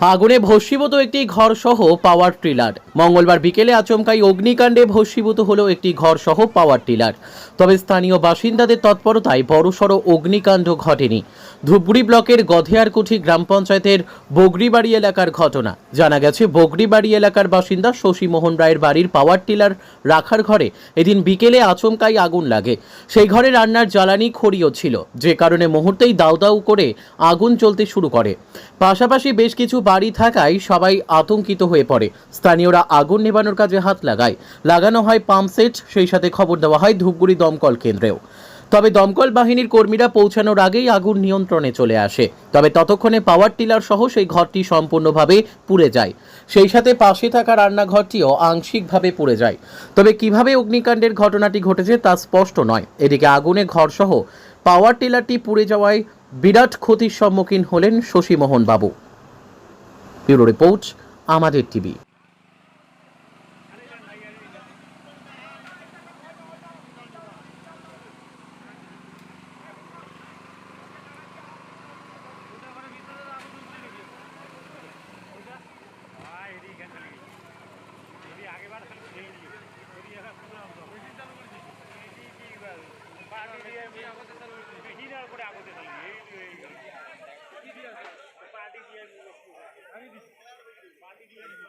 আগুনে ভস্মীভূত একটি ঘর সহ পাওয়ার টিলার মঙ্গলবার বিকেলে আচমকাই অগ্নিকাণ্ডে ভস্মীভূত হলো একটি ঘর সহ পাওয়ার টিলার তবে স্থানীয় বাসিন্দাদের তৎপরতায় বড়সড় অগ্নিকাণ্ড ঘটেনি। ধূপগুড়ি ব্লকের গধেয়ারকুঠি গ্রাম পঞ্চায়েতের বগরিবাড়ি এলাকার ঘটনা। জানা গেছে, বগরিবাড়ি এলাকার বাসিন্দা শশী মোহন রায়ের বাড়ির পাওয়ার টিলার রাখার ঘরে এদিন বিকেলে আচমকাই আগুন লাগে। সেই ঘরে রান্নার জ্বালানি খড়িও ছিল। যে কারণে মুহূর্তেই দাউ দাউ করে আগুন চলতে শুরু করে। পাশাপাশি বেশ কিছু বাড়ি থাকায় সবাই আতঙ্কিত হয়ে পড়ে। স্থানীয়রা আগুন নেভানোর কাজে হাত লাগায়। লাগানো হয় পাম্প সেট, সেই সাথে খবর দেওয়া হয় ধূপগুড়ি দমকল কেন্দ্রেও। তবে দমকল বাহিনীর কর্মীরা পৌঁছানোর আগেই আগুন নিয়ন্ত্রণে চলে আসে। তবে ততক্ষণে পাওয়ার টিলার সহ সেই ঘরটি সম্পূর্ণভাবে পুড়ে যায়। সেই সাথে পাশে থাকা রান্নাঘরটিও আংশিকভাবে পুড়ে যায়। তবে কীভাবে অগ্নিকাণ্ডের ঘটনাটি ঘটেছে তা স্পষ্ট নয়। এদিকে আগুনে ঘরসহ পাওয়ার টিলারটি পুড়ে যাওয়ায় বিরাট ক্ষতির সম্মুখীন হলেন শশীমোহন বাবু ব্যুরো রিপোর্ট আমাদের টিভি পার্টি দিয়ে